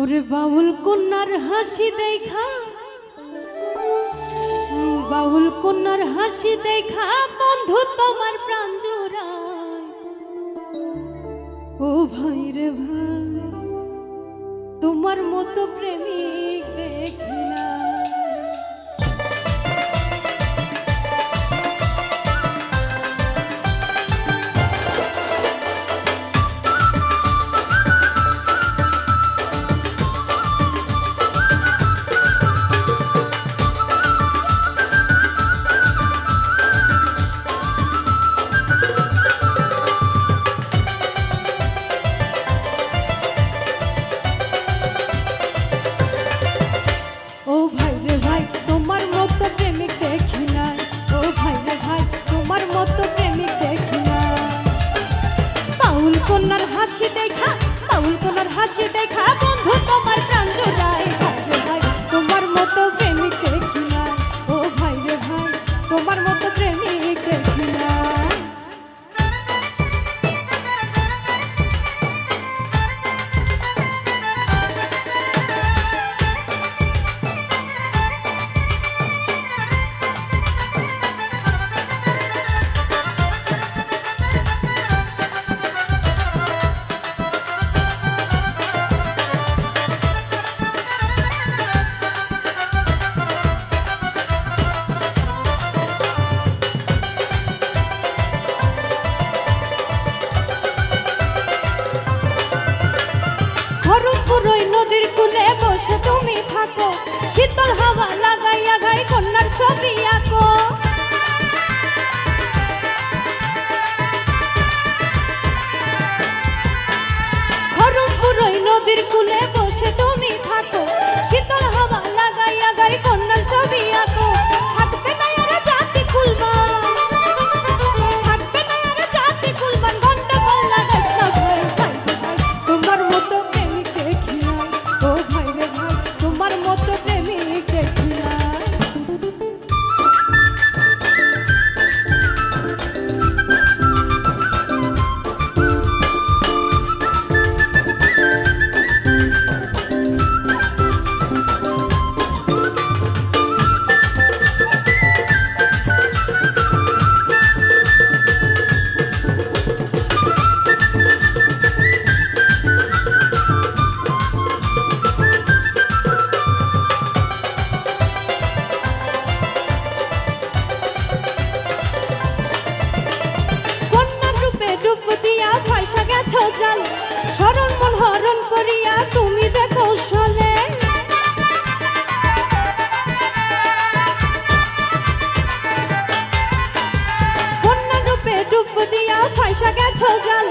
ওরে বাউল কন্যার হাসি দেখা। বাউল কন্যার হাসি দেখা, বন্ধু তোমার প্রাণ জোড়ায়। ও ভাই রে ভাই, তোমার মতো প্রেমিক দেখি রাহুল হাসি দেখা বন্ধু তোমার দিয়েছ জাল স্মরণ মন করিয়া তুমি যে কৌশলে। কন্যা রূপে ডুব দিয়া গেছ জাল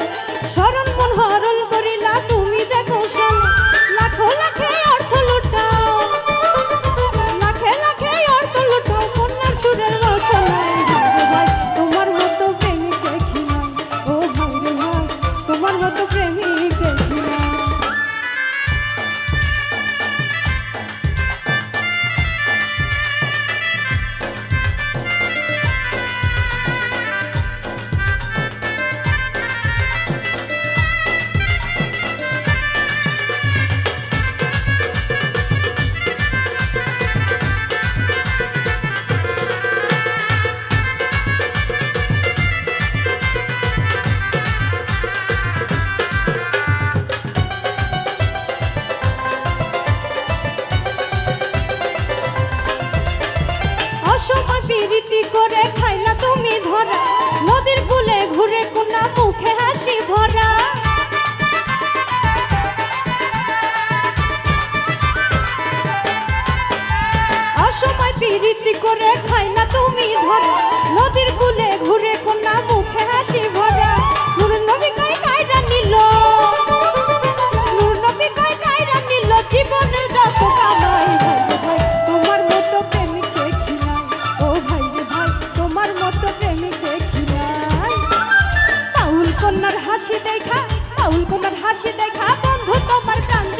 পিরিতি করে খাইলা তুমি ধরা। নদীর কুলে ঘুরে কোনা, মুখে হাসি ভরা। অসময় পিরিতি করে খাইলা তুমি ধরা। हासि देखा पाउल कुमार हासि देखा बंधु तोमर प्राण